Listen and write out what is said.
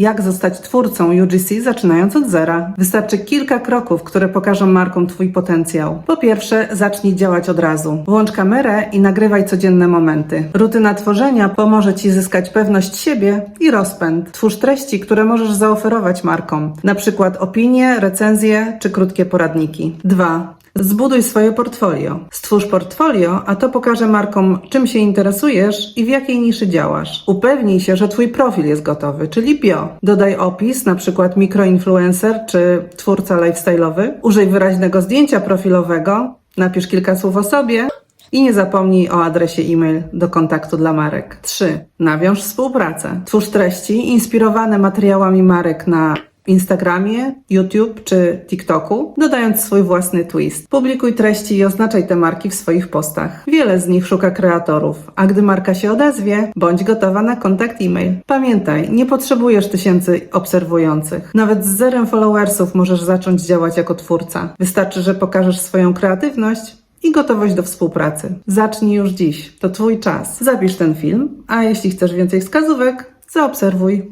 Jak zostać twórcą UGC zaczynając od zera? Wystarczy kilka kroków, które pokażą markom Twój potencjał. Po pierwsze, zacznij działać od razu. Włącz kamerę i nagrywaj codzienne momenty. Rutyna tworzenia pomoże Ci zyskać pewność siebie i rozpęd. Twórz treści, które możesz zaoferować markom, na przykład opinie, recenzje czy krótkie poradniki. 2. Zbuduj swoje portfolio. Stwórz portfolio, a to pokaże markom, czym się interesujesz i w jakiej niszy działasz. Upewnij się, że Twój profil jest gotowy, czyli bio. Dodaj opis, na przykład mikroinfluencer czy twórca lifestyle'owy. Użyj wyraźnego zdjęcia profilowego, napisz kilka słów o sobie i nie zapomnij o adresie e-mail do kontaktu dla marek. 3. Nawiąż współpracę. Twórz treści inspirowane materiałami marek na Instagramie, YouTube czy TikToku, dodając swój własny twist. Publikuj treści i oznaczaj te marki w swoich postach. Wiele z nich szuka kreatorów, a gdy marka się odezwie, bądź gotowa na kontakt e-mail. Pamiętaj, nie potrzebujesz tysięcy obserwujących. Nawet z zerem followersów możesz zacząć działać jako twórca. Wystarczy, że pokażesz swoją kreatywność i gotowość do współpracy. Zacznij już dziś. To Twój czas. Zapisz ten film, a jeśli chcesz więcej wskazówek, zaobserwuj